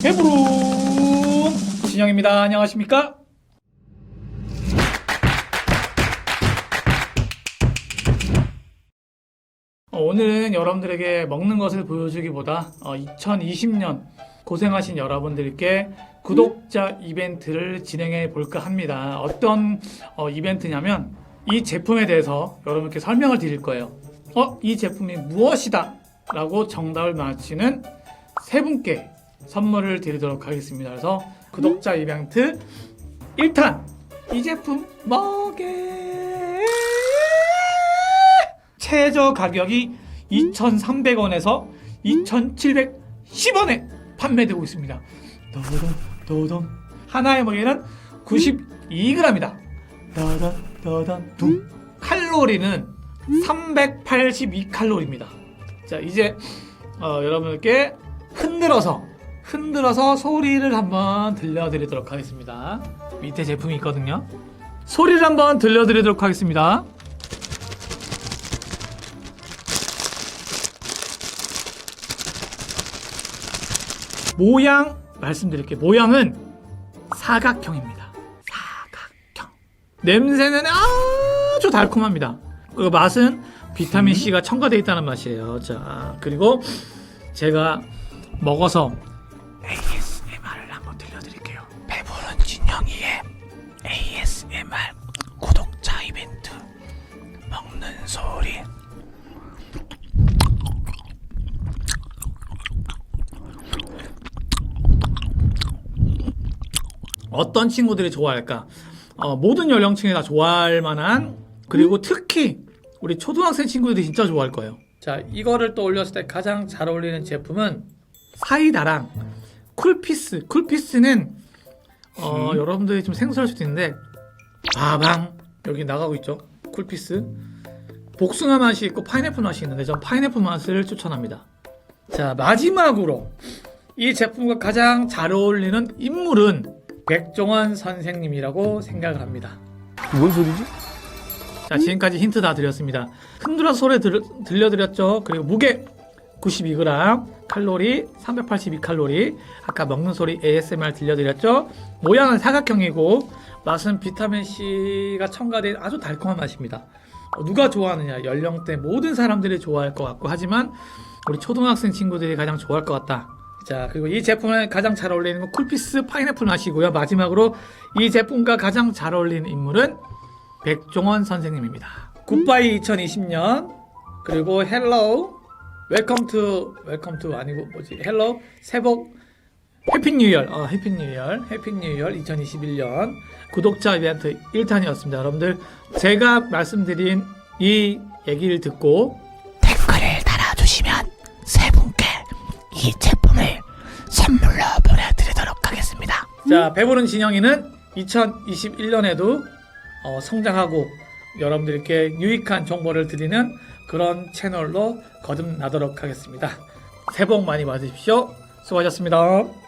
배부름 진영입니다. 안녕하십니까? 어, 오늘은 여러분들에게 먹는 것을 보여주기보다 2020년 고생하신 여러분들께 구독자 이벤트를 진행해 볼까 합니다. 어떤 어, 이벤트냐면 이 제품에 대해서 여러분께 설명을 드릴 거예요. 어, 이 제품이 무엇이다? 라고 정답을 맞히는 세 분께 선물을 드리도록 하겠습니다. 그래서 구독자 이벤트 1탄 이 제품 뭐게 최저 가격이 2,300원에서 2,710원에 판매되고 있습니다. 도동 도동 하나의 무게는 92g이다. 도동 도동 둥 칼로리는 382칼로리입니다. 자 이제 어, 여러분께 흔들어서 흔들어서 소리를 한번 들려드리도록 하겠습니다. 밑에 제품이 있거든요. 소리를 한번 들려드리도록 하겠습니다. 모양 말씀드릴게요. 모양은 사각형입니다. 사각형. 냄새는 아주 달콤합니다. 그리고 맛은 비타민 C가 첨가되어 있다는 맛이에요. 자, 그리고 제가 먹어서 영이의 ASMR 구독자 이벤트 먹는 소리. 어떤 친구들이 좋아할까? 어, 모든 연령층이 다 좋아할 만한 그리고 특히 우리 초등학생 친구들이 진짜 좋아할 거예요. 자, 이거를 또 올렸을 때 가장 잘 어울리는 제품은 사이다랑 쿨피스. 쿨피스는 어, 여러분들이 좀 생소할 수도 있는데 바방 여기 나가고 있죠. 쿨피스. 복숭아 맛이 있고 파인애플 맛이 있는데 전 파인애플 맛을 추천합니다. 자, 마지막으로 이 제품과 가장 잘 어울리는 인물은 백종원 선생님이라고 생각을 합니다. 뭔 소리지? 자, 지금까지 힌트 다 드렸습니다. 흔들어서 소리 들, 들려드렸죠. 그리고 무게 92g, 칼로리 382칼로리, 아까 먹는 소리 ASMR 들려드렸죠. 모양은 사각형이고 맛은 비타민 C가 첨가된 아주 달콤한 맛입니다. 어, 누가 좋아하느냐? 연령대 모든 사람들이 좋아할 것 같고 하지만 우리 초등학생 친구들이 가장 좋아할 것 같다. 자, 그리고 이 제품에 가장 잘 어울리는 건 쿨피스 파인애플 맛이고요. 마지막으로 이 제품과 가장 잘 어울리는 인물은 백종원 선생님입니다. 굿바이 2020년 그리고 헬로우 웰컴 투 웰컴 투 아니고 뭐지 헬로우 새복 해피 뉴이얼 어, 해피 뉴이얼 해피 뉴이얼 2021년 구독자 이벤트 1탄이었습니다. 여러분들 제가 말씀드린 이 얘기를 듣고 댓글을 달아주시면 세 분께 이 제품을 선물로 보내드리도록 하겠습니다. 자, 배부른 진영이는 2021년에도 어, 성장하고 여러분들께 유익한 정보를 드리는 그런 채널로 거듭나도록 하겠습니다. 새해 복 많이 받으십시오. 수고하셨습니다.